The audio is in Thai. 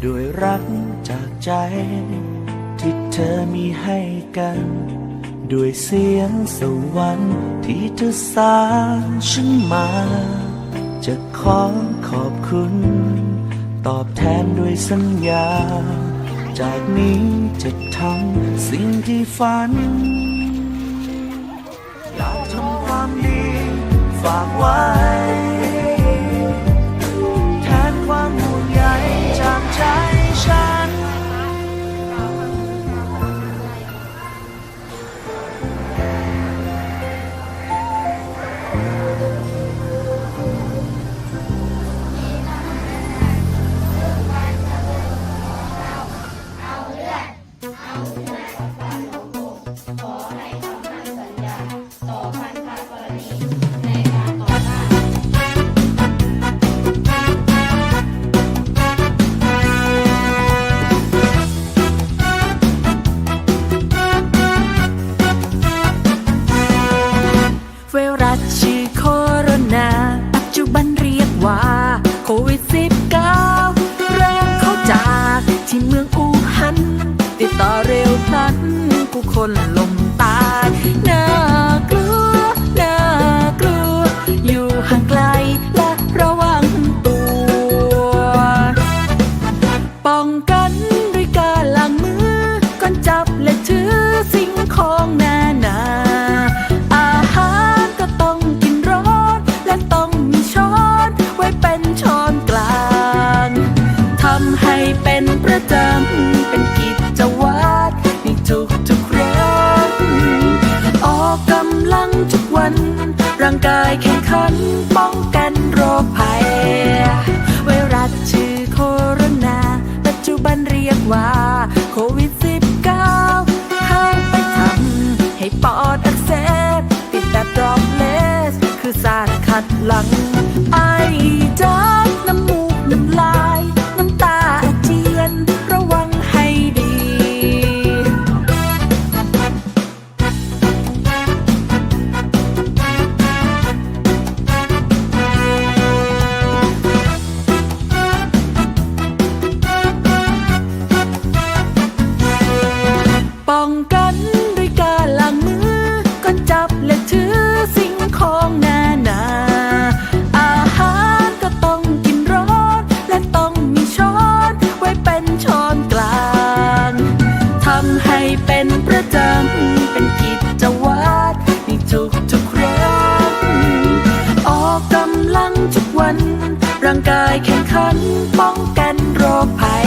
โดยรักจากใจ ที่เธอมีให้กัน ด้วยเสียงสวรรค์ที่เธอสร้างฉันมา จะขอขอบคุณ ตอบแทนด้วยสัญญา จากนี้จะทำสิ่งที่ฝัน อยากทำความดีฝากไว้ ให้คำมั่นสัญญา ต่อพันธกรณีในการต่อต้าน ไวรัสชื่อโคโรนา ปัจจุบันเรียกว่า โควิด -19 เริ่มเข้าจากที่เมืองอู่ฮั่นติดต่อเร็วพลันผู้คนลม กายแข่งขันป้องกันโรคภัย ไวรัสชื่อโคโรนา ปัจจุบันเรียกว่าโควิด -19 เข้าไปทำให้ปอดอักเสบติดแบบดรอปเลส คือสารคัดหลังไอจามน้ำมู ร่างกายแข่งขันป้องกันโรคภัย